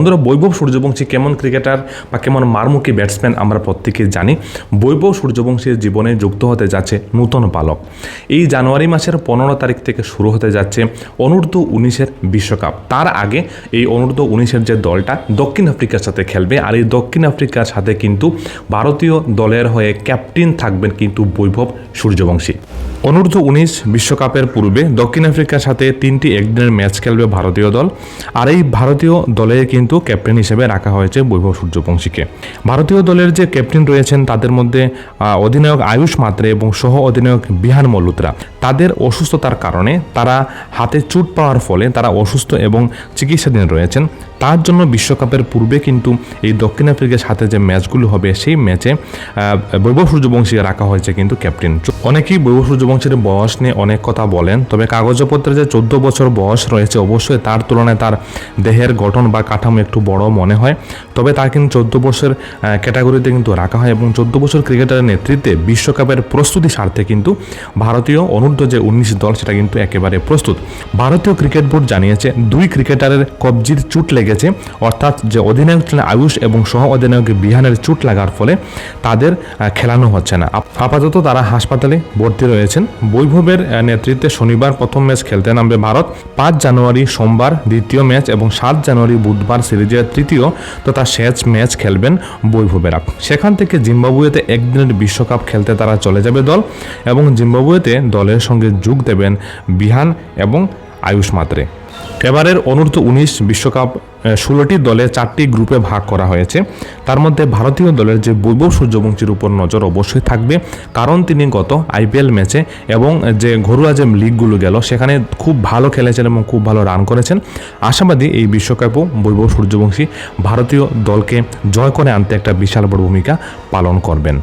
বন্ধুরা, বৈভব সূর্যবংশী কেমন ক্রিকেটার বা কেমন মারমুখী ব্যাটসম্যান আমরা প্রত্যেকেই জানি। বৈভব সূর্যবংশীর জীবনে যুক্ত হতে যাচ্ছে নূতন পালক এই জানুয়ারি মাসের পনেরো তারিখ থেকে শুরু হতে যাচ্ছে অনূর্ধ্ব উনিশের বিশ্বকাপ। তার আগে এই অনূর্ধ্ব উনিশের যে দলটা দক্ষিণ আফ্রিকার সাথে খেলবে, আর এই দক্ষিণ আফ্রিকার সাথে কিন্তু ভারতীয় দলের হয়ে ক্যাপ্টেন থাকবেন কিন্তু বৈভব সূর্যবংশী। অনূর্ধ্ব উনিশ বিশ্বকাপের পূর্বে দক্ষিণ আফ্রিকার সাথে তিনটি একদিনের ম্যাচ খেলবে ভারতীয় দল, আর এই ভারতীয় দলে কিন্তু ক্যাপ্টেন হিসেবে রাখা হয়েছে বৈভব সূর্যবংশীকে। ভারতীয় দলের যে ক্যাপ্টেন রয়েছেন, তাদের মধ্যে অধিনায়ক আয়ুষ মাত্রে এবং সহ অধিনায়ক বিহান মল্লুত্রা তাদের অসুস্থতার কারণে তারা হাতে চোট পাওয়ার ফলে তারা অসুস্থ এবং চিকিৎসাধীন রয়েছেন। তার জন্য বিশ্বকাপের পূর্বে কিন্তু এই দক্ষিণ আফ্রিকার সাথে যে ম্যাচগুলো হবে, সেই ম্যাচে বৈভব সূর্যবংশীকে রাখা হয়েছে কিন্তু ক্যাপ্টেন। অনেকেই বৈভব সূর্যবংশীর বয়স নিয়ে অনেক কথা বলেন, তবে কাগজপত্রে যে চোদ্দ বছর বয়স রয়েছে, অবশ্যই তার তুলনায় তার দেহের গঠন বা কাঠামো একটু বড় মনে হয়। তবে তার কিন্তু চোদ্দ বছর ক্যাটাগরিতে কিন্তু রাখা হয় এবং চোদ্দ বছর ক্রিকেটারের নেতৃত্বে বিশ্বকাপের প্রস্তুতি স্বার্থে কিন্তু ভারতীয় অনূর্ধ্ব যে উনিশ দল, সেটা কিন্তু একেবারে প্রস্তুত। ভারতীয় ক্রিকেট বোর্ড জানিয়েছে, দুই ক্রিকেটারের কবজির চুট লেগেছে, অর্থাৎ যে অধিনায়ক ছিলেন আয়ুষ এবং সহ অধিনায়ক বিহানের চুট লাগার ফলে তাদের খেলানো হচ্ছে না। আপ- আপাতত তারা হাসপাতালে ভর্তি রয়েছেন। বৈভবের নেতৃত্বে শনিবার প্রথম ম্যাচ খেলতে নামবে ভারত। পাঁচ জানুয়ারি সোমবার দ্বিতীয় ম্যাচ এবং সাত জানুয়ারি বুধবার সিরিজের তৃতীয় তথা শেষ ম্যাচ খেলবেন বৈভবেরা। সেখান থেকে জিম্বাবুয়েতে একদিনের বিশ্বকাপ খেলতে তারা চলে যাবে দল এবং জিম্বাবুয়েতে দলের সঙ্গে যোগ দেবেন বিহান এবং আয়ুষ মাত্রে। এবারের অনূর্ধ্ব উনিশ বিশ্বকাপ ষোলোটি দলে চারটি গ্রুপে ভাগ করা হয়েছে। তার মধ্যে ভারতীয় দলের যে বৈভব সূর্যবংশীর উপর নজর অবশ্যই থাকবে, কারণ তিনি গত আইপিএল ম্যাচে এবং যে ঘরোয়া যে লিগগুলো গেল, সেখানে খুব ভালো খেলেছেন এবং খুব ভালো রান করেছেন। আশাবাদী এই বিশ্বকাপও বৈভব সূর্যবংশী ভারতীয় দলকে জয় করে আনতে একটা বিশাল বড় ভূমিকা পালন করবেন।